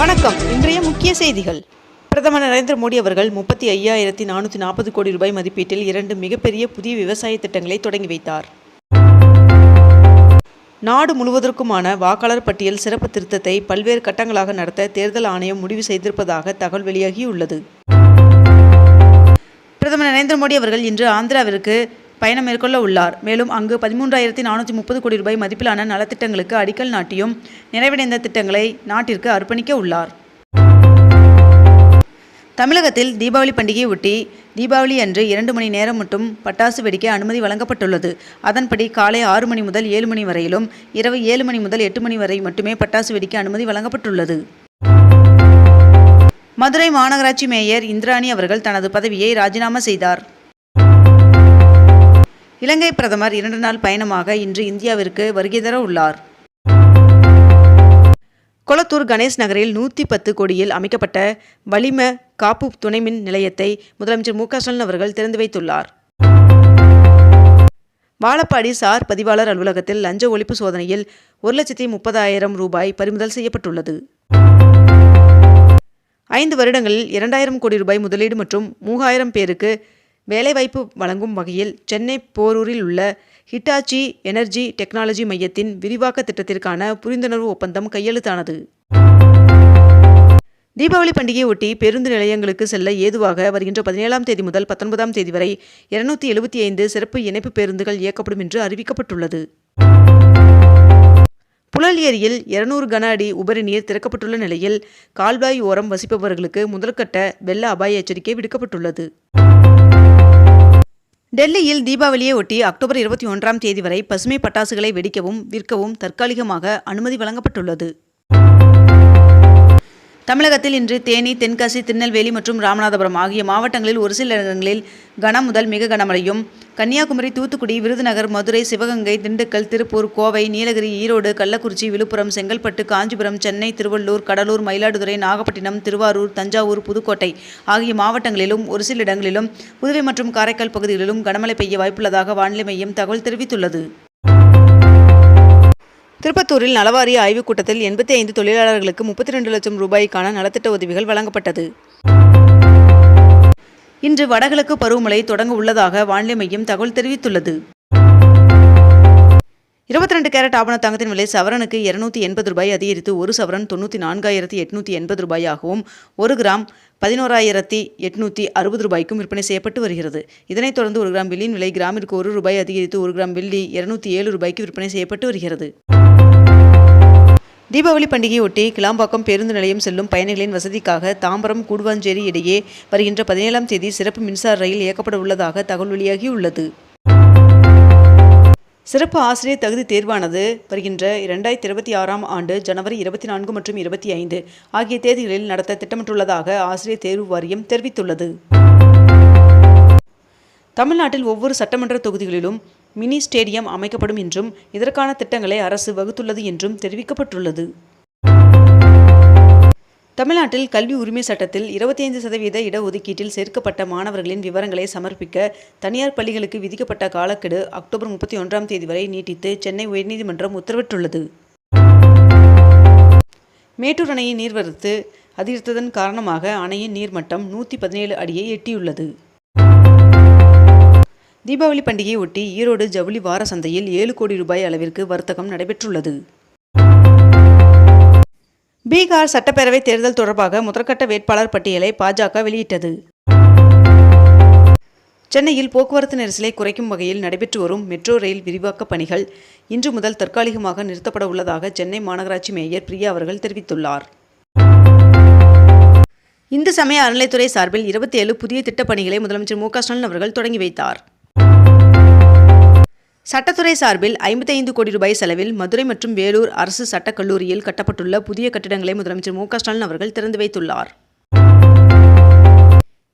வணக்கம். இன்றைய முக்கிய செய்திகள். பிரதமர் நரேந்திர மோடி அவர்கள் முப்பத்தி ஐயாயிரத்தி நானூற்றி நாற்பது கோடி ரூபாய் மதிப்பீட்டில் இரண்டு மிகப்பெரிய புதிய விவசாய திட்டங்களை தொடங்கி வைத்தார். நாடு முழுவதற்குமான வாக்காளர் பட்டியல் சிறப்பு திருத்தத்தை பல்வேறு கட்டங்களாக நடத்த தேர்தல் ஆணையம் முடிவு செய்திருப்பதாக தகவல் வெளியாகியுள்ளது. பிரதமர் நரேந்திர மோடி அவர்கள் இன்று ஆந்திராவிற்கு பயணம் மேற்கொள்ள உள்ளார். மேலும் அங்கு பதிமூன்றாயிரத்தி நானூற்றி முப்பது கோடி ரூபாய் மதிப்பிலான நலத்திட்டங்களுக்கு அடிக்கல் நாட்டியும் நிறைவடைந்த திட்டங்களை நாட்டிற்கு அர்ப்பணிக்க உள்ளார். தமிழகத்தில் தீபாவளி பண்டிகையை ஒட்டி தீபாவளி அன்று இரண்டு மணி நேரம் மட்டும் பட்டாசு வெடிக்க அனுமதி வழங்கப்பட்டுள்ளது. அதன்படி காலை ஆறு மணி முதல் ஏழு மணி வரையிலும் இரவு ஏழு மணி முதல் எட்டு மணி வரை மட்டுமே பட்டாசு வெடிக்க அனுமதி வழங்கப்பட்டுள்ளது. மதுரை மாநகராட்சி மேயர் இந்திராணி அவர்கள் தனது பதவியை ராஜினாமா செய்தார். இலங்கை பிரதமர் இரண்டு நாள் பயணமாக இன்று இந்தியாவிற்கு வருகை தர உள்ளார். கொளத்தூர் கணேஷ் நகரில் நூற்றி பத்து கோடியில் அமைக்கப்பட்ட வளிம காப்பு துணைமின் நிலையத்தை முதலமைச்சர் மு க ஸ்டாலின் அவர்கள் திறந்து வைத்துள்ளார். வாழப்பாடி சார் பதிவாளர் அலுவலகத்தில் லஞ்ச ஒழிப்பு சோதனையில் ஒரு லட்சத்தி முப்பதாயிரம் ரூபாய் பறிமுதல் செய்யப்பட்டுள்ளது. ஐந்து வருடங்களில் இரண்டாயிரம் கோடி ரூபாய் முதலீடு மற்றும் மூவாயிரம் பேருக்கு வேலைவாய்ப்பு வழங்கும் வகையில் சென்னை போரூரில் உள்ள ஹிட்டாச்சி எனர்ஜி டெக்னாலஜி மையத்தின் விரிவாக்க திட்டத்திற்கான புரிந்துணர்வு ஒப்பந்தம் கையெழுத்தானது. தீபாவளி பண்டிகையை ஒட்டி பேருந்து நிலையங்களுக்கு செல்ல ஏதுவாக வருகின்ற பதினேழாம் தேதி முதல் பத்தொன்பதாம் தேதி வரை இருநூத்தி எழுபத்தி ஐந்து சிறப்பு இணைப்பு பேருந்துகள் இயக்கப்படும் என்று அறிவிக்கப்பட்டுள்ளது. புழல் ஏரியில் இருநூறு கன அடி உபரி நீர் திறக்கப்பட்டுள்ள நிலையில் கால்வாய் ஓரம் வசிப்பவர்களுக்கு முதல்கட்ட வெள்ள அபாய எச்சரிக்கை விடுக்கப்பட்டுள்ளது. டெல்லியில் தீபாவளியை ஒட்டி அக்டோபர் இருபத்தி ஒன்றாம் தேதி வரை பசுமை பட்டாசுகளை வெடிக்கவும் விற்கவும் தற்காலிகமாக அனுமதி வழங்கப்பட்டுள்ளது. தமிழகத்தில் இன்று தேனி தென்காசி திருநெல்வேலி மற்றும் ராமநாதபுரம் ஆகிய மாவட்டங்களில் ஒரு சில இடங்களில் கனம் முதல் மிக கனமழையும். கன்னியாகுமரி தூத்துக்குடி விருதுநகர் மதுரை சிவகங்கை திண்டுக்கல் திருப்பூர் கோவை நீலகிரி ஈரோடு கள்ளக்குறிச்சி விழுப்புரம் செங்கல்பட்டு காஞ்சிபுரம் சென்னை திருவள்ளூர் கடலூர் மயிலாடுதுறை நாகப்பட்டினம் திருவாரூர் தஞ்சாவூர் புதுக்கோட்டை ஆகிய மாவட்டங்களிலும் ஒரு சில இடங்களிலும் புதுவை மற்றும் காரைக்கால் பகுதிகளிலும் கனமழை பெய்ய வாய்ப்புள்ளதாக வானிலை மையம் தகவல் தெரிவித்துள்ளது. திருப்பத்தூரில் நலவாரிய ஆய்வுக் கூட்டத்தில் எண்பத்தி ஐந்து தொழிலாளர்களுக்கு முப்பத்தி ரெண்டு லட்சம் ரூபாய்க்கான நலத்திட்ட உதவிகள் வழங்கப்பட்டது. இன்று வடகிழக்கு பருவமழை தொடங்க உள்ளதாக வானிலை மையம் தகவல் தெரிவித்துள்ளது. இருபத்தி ரெண்டு கேரட் ஆபண தங்கத்தின் விலை சவரனுக்கு இருநூத்தி எண்பது ரூபாய் அதிகரித்து ஒரு சவரன் தொண்ணூற்றி நான்காயிரத்தி எட்நூற்றி எண்பது ரூபாயாகவும் ஒரு கிராம் பதினோராயிரத்தி எட்நூற்றி அறுபது ரூபாய்க்கும் விற்பனை செய்யப்பட்டு வருகிறது. இதனைத் தொடர்ந்து ஒரு கிராம் வெள்ளியின் விலை கிராமிற்கு ஒரு ரூபாய் அதிகரித்து ஒரு கிராம் வெள்ளி இருநூத்தி ஏழு ரூபாய்க்கு விற்பனை செய்யப்பட்டு வருகிறது. தீபாவளி பண்டிகையொட்டி கிளாம்பாக்கம் பேருந்து நிலையம் செல்லும் பயணிகளின் வசதிக்காக தாம்பரம் கூடுவாஞ்சேரி இடையே வருகின்ற பதினேழாம் தேதி சிறப்பு மின்சார ரயில் இயக்கப்பட உள்ளதாக தகவல் வெளியாகியுள்ளது. சிறப்பு ஆசிரியர் தகுதி தேர்வானது வருகின்ற இரண்டாயிரத்தி இருபத்தி ஆறாம் ஆண்டு ஜனவரி இருபத்தி நான்கு மற்றும் இருபத்தி ஐந்து ஆகிய தேதிகளில் நடத்த திட்டமிட்டுள்ளதாக ஆசிரியர் தேர்வு வாரியம் தெரிவித்துள்ளது. தமிழ்நாட்டில் ஒவ்வொரு சட்டமன்ற தொகுதிகளிலும் மினி ஸ்டேடியம் அமைக்கப்படும் என்றும் இதற்கான திட்டங்களை அரசு வகுத்துள்ளது என்றும் தெரிவிக்கப்பட்டுள்ளது. தமிழ்நாட்டில் கல்வி உரிமை சட்டத்தில் இருபத்தி ஐந்து சதவீத இடஒதுக்கீட்டில் சேர்க்கப்பட்ட மாணவர்களின் விவரங்களை சமர்ப்பிக்க தனியார் பள்ளிகளுக்கு விதிக்கப்பட்ட காலக்கெடு அக்டோபர் முப்பத்தி ஒன்றாம் தேதி வரை நீட்டித்து சென்னை உயர்நீதிமன்றம் உத்தரவிட்டுள்ளது. மேட்டூர் அணையின் நீர்வரத்து அதிகரித்ததன் காரணமாக அணையின் நீர்மட்டம் நூற்றி பதினேழு அடியை எட்டியுள்ளது. தீபாவளி பண்டிகையை ஒட்டி ஈரோடு ஜவுளி வார சந்தையில் ஏழு கோடி ரூபாய் அளவிற்கு வர்த்தகம் நடைபெற்றுள்ளது. பீகார் சட்டப்பேரவை தேர்தல் தொடர்பாக முதற்கட்ட வேட்பாளர் பட்டியலை பாஜக வெளியிட்டது. சென்னையில் போக்குவரத்து நெரிசலை குறைக்கும் வகையில் நடைபெற்று வரும் மெட்ரோ ரயில் விரிவாக்க பணிகள் இன்று முதல் தற்காலிகமாக நிறுத்தப்பட உள்ளதாக சென்னை மாநகராட்சி மேயர் பிரியா அவர்கள் தெரிவித்துள்ளார். இந்து சமய அறநிலைத்துறை சார்பில் இருபத்தி ஏழு புதிய திட்டப்பணிகளை முதலமைச்சர் மு க ஸ்டாலின் அவர்கள் தொடங்கி வைத்தார். சட்டத்துறை சார்பில் ஐம்பத்தைந்து கோடி ரூபாய் செலவில் மதுரை மற்றும் வேலூர் அரசு சட்டக் கல்லூரியில் கட்டப்பட்டுள்ள புதிய கட்டிடங்களை முதலமைச்சர் மு ஸ்டாலின் அவர்கள் திறந்து வைத்துள்ளார்.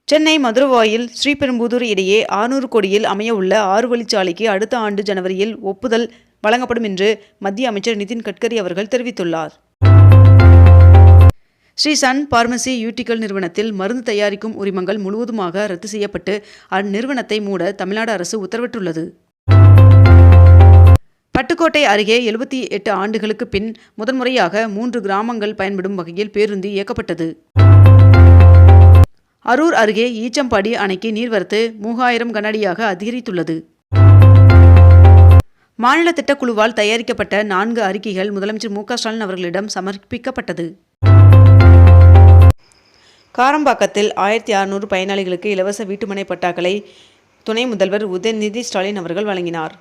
சென்னை மதுரவாயில் ஸ்ரீபெரும்புதூர் இடையே ஆறுநூறு கோடியில் அமைய உள்ள ஆறு வழிச்சாலைக்கு அடுத்த ஆண்டு ஜனவரியில் ஒப்புதல் வழங்கப்படும் என்று மத்திய அமைச்சர் நிதின் கட்கரி அவர்கள் தெரிவித்துள்ளார். ஸ்ரீ சன் பார்மசி யூட்டிக்கல் நிறுவனத்தில் மருந்து தயாரிக்கும் உரிமங்கள் முழுவதுமாக ரத்து செய்யப்பட்டு அந்நிறுவனத்தை மூட தமிழ்நாடு அரசு உத்தரவிட்டுள்ளது. பட்டுக்கோட்டை அருகே எழுபத்தி எட்டு ஆண்டுகளுக்கு பின் முதன்முறையாக மூன்று கிராமங்கள் பயன்படும் வகையில் பேருந்து இயக்கப்பட்டது. அரூர் அருகே ஈச்சம்பாடி அணைக்கு நீர்வரத்து மூவாயிரம் கனஅடியாக அதிகரித்துள்ளது. மாநில திட்டக்குழுவால் தயாரிக்கப்பட்ட நான்கு அறிக்கைகள் முதலமைச்சர் மு ஸ்டாலின் அவர்களிடம் சமர்ப்பிக்கப்பட்டது. காரம்பாக்கத்தில் ஆயிரத்தி அறுநூறு பயனாளிகளுக்கு இலவச வீட்டுமனை பட்டாக்களை துணை முதல்வர் உதயநிதி ஸ்டாலின் அவர்கள் வழங்கினார்.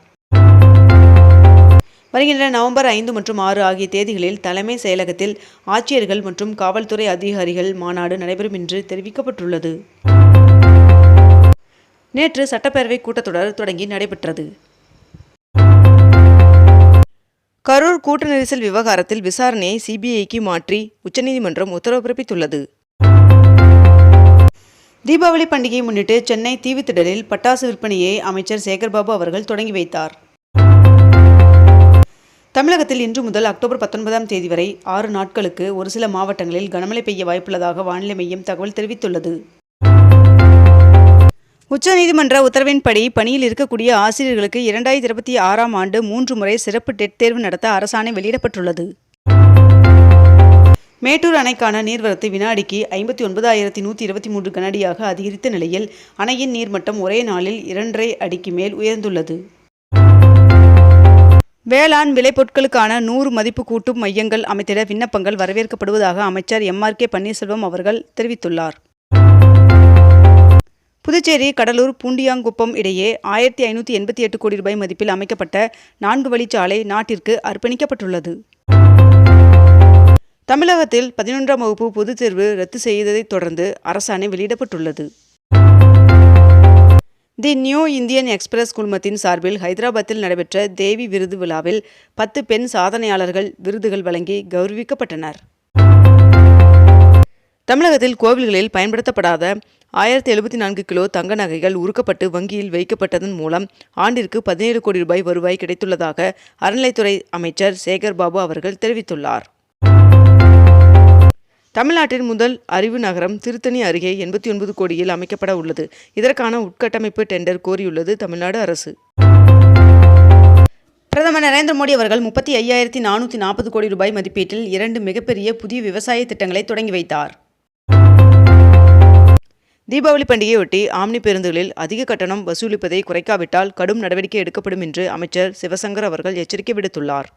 வருகின்ற நவம்பர் ஐந்து மற்றும் ஆறு ஆகிய தேதிகளில் தலைமை செயலகத்தில் ஆட்சியர்கள் மற்றும் காவல்துறை அதிகாரிகள் மாநாடு நடைபெறும் என்று தெரிவிக்கப்பட்டுள்ளது. நேற்று சட்டப்பேரவை கூட்டத்தொடர் தொடங்கி நடைபெற்றது. கரூர் கூட்ட நெரிசல் விவகாரத்தில் விசாரணையை சிபிஐக்கு மாற்றி உச்சநீதிமன்றம் உத்தரவு பிறப்பித்துள்ளது. தீபாவளி பண்டிகையை முன்னிட்டு சென்னை தீவுத்திடலில் பட்டாசு விற்பனையை அமைச்சர் சேகர்பாபு அவர்கள் தொடங்கி வைத்தார். தமிழகத்தில் இன்று முதல் அக்டோபர் பத்தொன்பதாம் தேதி வரை ஆறு நாட்களுக்கு ஒரு சில மாவட்டங்களில் கனமழை பெய்ய வாய்ப்புள்ளதாக வானிலை மையம் தகவல் தெரிவித்துள்ளது. உச்சநீதிமன்ற உத்தரவின்படி பணியில் இருக்கக்கூடிய ஆசிரியர்களுக்கு இரண்டாயிரத்தி இருபத்தி ஆறாம் ஆண்டு மூன்று முறை சிறப்பு டெட் தேர்வு நடத்த அரசாணை வெளியிடப்பட்டுள்ளது. மேட்டூர் அணைக்கான நீர்வரத்து வினாடிக்கு ஐம்பத்தி ஒன்பதாயிரத்தி நூற்றி இருபத்தி மூன்று கனஅடியாக அதிகரித்த நிலையில் அணையின் நீர்மட்டம் ஒரே நாளில் இரண்டரை அடிக்கு மேல் உயர்ந்துள்ளது. வேளாண் விளைபொருட்களுக்கான நூறு மதிப்பு கூட்டும் மையங்கள் அமைத்திட விண்ணப்பங்கள் வரவேற்கப்படுவதாக அமைச்சர் எம் ஆர் கே பன்னீர்செல்வம் அவர்கள் தெரிவித்துள்ளார். புதுச்சேரி கடலூர் பூண்டியாங்குப்பம் இடையே ஆயிரத்தி ஐநூற்றி எண்பத்தி எட்டு கோடி ரூபாய் மதிப்பில் அமைக்கப்பட்ட நான்கு வழிச்சாலை நாட்டிற்கு அர்ப்பணிக்கப்பட்டுள்ளது. தமிழகத்தில் பதினொன்றாம் வகுப்பு பொதுத் தேர்வு ரத்து செய்ததைத் தொடர்ந்து அரசாணை வெளியிடப்பட்டுள்ளது. தி நியூ இந்தியன் எக்ஸ்பிரஸ் குழுமத்தின் சார்பில் ஹைதராபாத்தில் நடைபெற்ற தேவி விருது விழாவில் பத்து பெண் சாதனையாளர்கள் விருதுகள் வழங்கி கௌரவிக்கப்பட்டனர். தமிழகத்தில் கோவில்களில் பயன்படுத்தப்படாத ஆயிரத்தி எழுபத்தி நான்கு கிலோ தங்க நகைகள் உருக்கப்பட்டு வங்கியில் வைக்கப்பட்டதன் மூலம் ஆண்டிற்கு பதினேழு கோடி ரூபாய் வருவாய் கிடைத்துள்ளதாக அறநிலைத்துறை அமைச்சர் சேகர் பாபு அவர்கள் தெரிவித்துள்ளார். தமிழ்நாட்டின் முதல் அறிவு நகரம் திருத்தணி அருகே எண்பத்தி ஒன்பது கோடியில் அமைக்கப்பட உள்ளது. இதற்கான உட்கட்டமைப்பு டெண்டர் கோரியுள்ளது தமிழ்நாடு அரசு. பிரதமர் நரேந்திர மோடி அவர்கள் முப்பத்தி ஐயாயிரத்தி நானூற்றி நாற்பது கோடி ரூபாய் மதிப்பீட்டில் இரண்டு மிகப்பெரிய புதிய விவசாய திட்டங்களை தொடங்கி வைத்தார். தீபாவளி பண்டிகையொட்டி ஆம்னி பேருந்துகளில் அதிக கட்டணம் வசூலிப்பதை குறைக்காவிட்டால் கடும் நடவடிக்கை எடுக்கப்படும் என்று அமைச்சர் சிவசங்கர் அவர்கள் எச்சரிக்கை விடுத்துள்ளார்.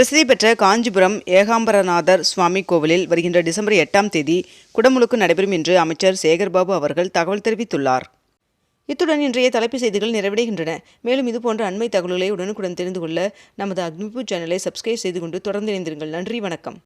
பிரசித்தி பெற்ற காஞ்சிபுரம் ஏகாம்பரநாதர் சுவாமி கோவிலில் வருகின்ற டிசம்பர் எட்டாம் தேதி குடமுழுக்கு நடைபெறும் என்று அமைச்சர் சேகர்பாபு அவர்கள் தகவல் தெரிவித்துள்ளார். இத்துடன் இன்றைய தலைப்பு செய்திகள் நிறைவடைகின்றன. மேலும் இதுபோன்ற அண்மை தகவல்களை உடனுக்குடன் தெரிந்து கொள்ள நமது அக்னிபூ சேனலை சப்ஸ்கிரைப் செய்து கொண்டு தொடர்ந்து இணைந்திருங்கள். நன்றி வணக்கம்.